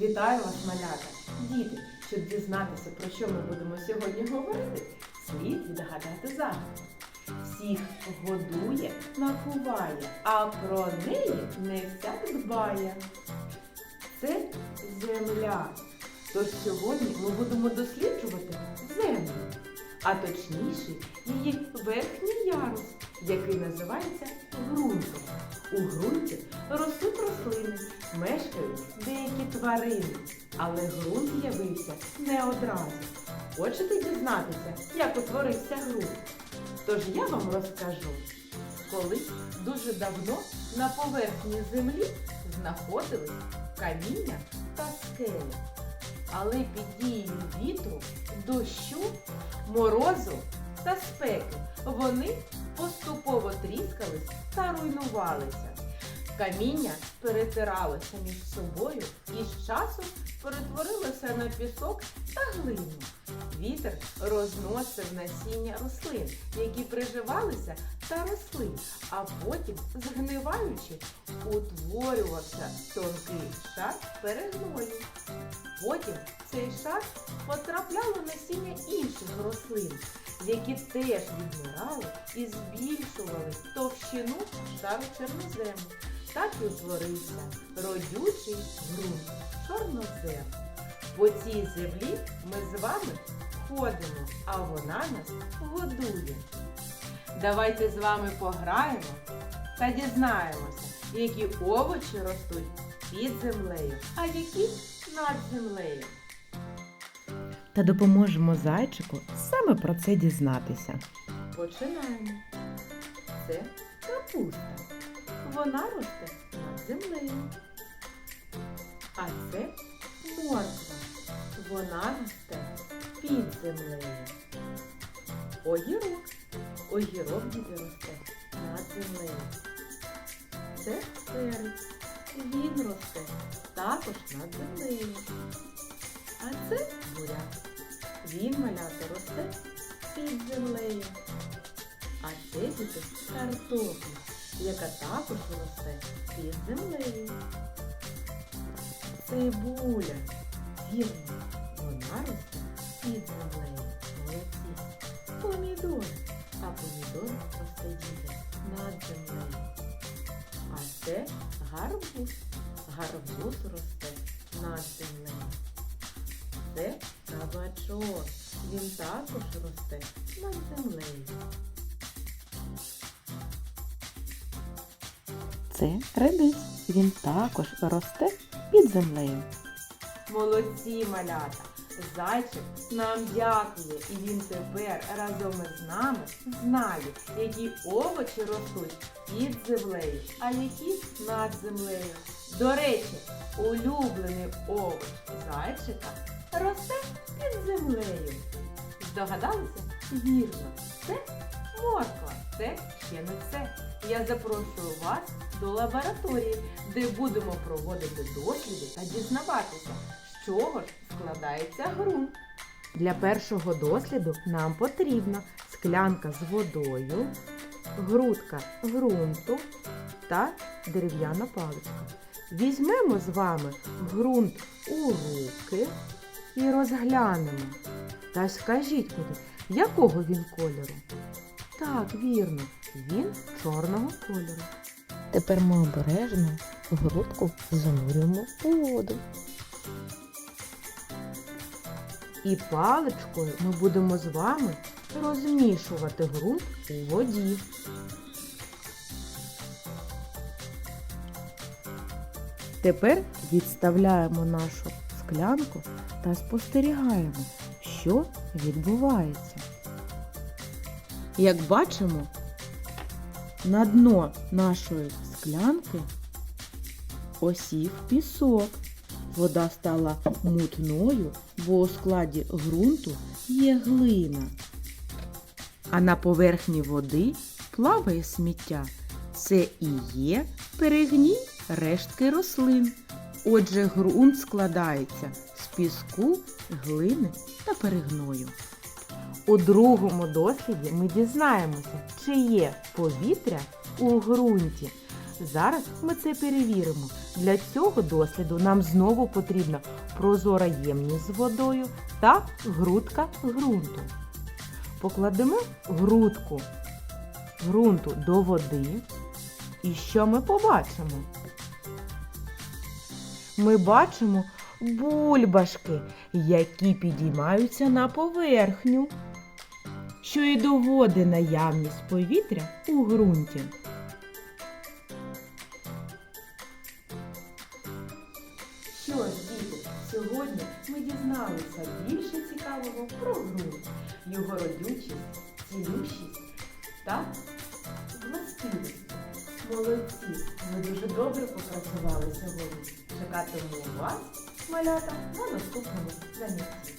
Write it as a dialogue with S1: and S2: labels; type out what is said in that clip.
S1: Вітаю вас, малята! Діти, щоб дізнатися, про що ми будемо сьогодні говорити, слід відгадати загадку. Всіх годує, накуває, а про неї не всяк дбає. Це земля. Тож сьогодні ми будемо досліджувати землю, а точніше її верхній ярус, який називається ґрунтом. У ґрунті ростуть рослини, мешкають деякі тварини, але ґрунт з'явився не одразу. Хочете дізнатися, як утворився ґрунт? Тож я вам розкажу. Колись дуже давно на поверхні землі знаходились каміння та скелі. Але під дією вітру, дощу, морозу та спеки вони поступово тріскались та руйнувалися. Каміння перетиралося між собою і з часом перетворилося на пісок та глину. Вітер розносив насіння рослин, які приживалися та росли, а потім, згниваючи, утворювався тонкий шар перегною. Потім цей шар потрапляло насіння інших рослин, які теж відмирали і збільшували товщину шару чорнозему. Так і утворився родючий ґрунт чорнозем. По цій землі ми з вами ходимо, а вона нас годує. Давайте з вами пограємо та дізнаємося, які овочі ростуть під землею, а які над землею.
S2: Та допоможемо зайчику саме про це дізнатися.
S1: Починаємо. Це капуста. Вона росте над землею. А це морква. Вона росте під землею. Огірок. Огірок діти росте над землею. Це перець. Він росте також над землею. А це буряк. Він маляти росте під землею. А це картопля, яка також росте під землею. Цибуля. Вірно, вона росте під землею. Молодці. Помідор. А помідор росте діти над землею. А це гарбуз. Гарбуз росте над землею. Це кабачок. Він також росте над землею.
S2: Це редис. Він також росте під землею.
S1: Молодці малята! Зайчик нам дякує, і він тепер разом із нами знає, які овочі ростуть під землею, а які над землею. До речі, улюблений овоч зайчика росте під землею. Здогадалися? Вірно, це морква. Це ще не все. Я запрошую вас до лабораторії, де будемо проводити досліди та дізнаватися, з чого ж складається ґрунт. Для першого досліду нам потрібна склянка з водою, грудка ґрунту та дерев'яна паличка. Візьмемо з вами ґрунт у руки і розглянемо. Та скажіть мені, якого він кольору? Так, вірно, він чорного кольору.
S2: Тепер ми обережно грудку занурюємо у воду.
S1: І паличкою ми будемо з вами розмішувати ґрунт у воді. Тепер відставляємо нашу склянку та спостерігаємо, що відбувається. Як бачимо, на дно нашої склянки осів пісок. Вода стала мутною, бо у складі ґрунту є глина. А на поверхні води плаває сміття. Це і є перегній рештки рослин. Отже, ґрунт складається з піску, глини та перегною. У другому досліді ми дізнаємося, чи є повітря у ґрунті. Зараз ми це перевіримо. Для цього досліду нам знову потрібна прозора ємність з водою та грудка ґрунту. Покладемо грудку ґрунту до води. І що ми побачимо? Ми бачимо бульбашки, які підіймаються на поверхню, що і доводить наявність повітря у ґрунті. Що ж, діти, сьогодні ми дізналися більше цікавого про ґрунт, його родючість, цілющість та властивості. Молодці! Ви дуже добре попрацювали сьогодні. Чекатиму вас, малята, на наступному занятті.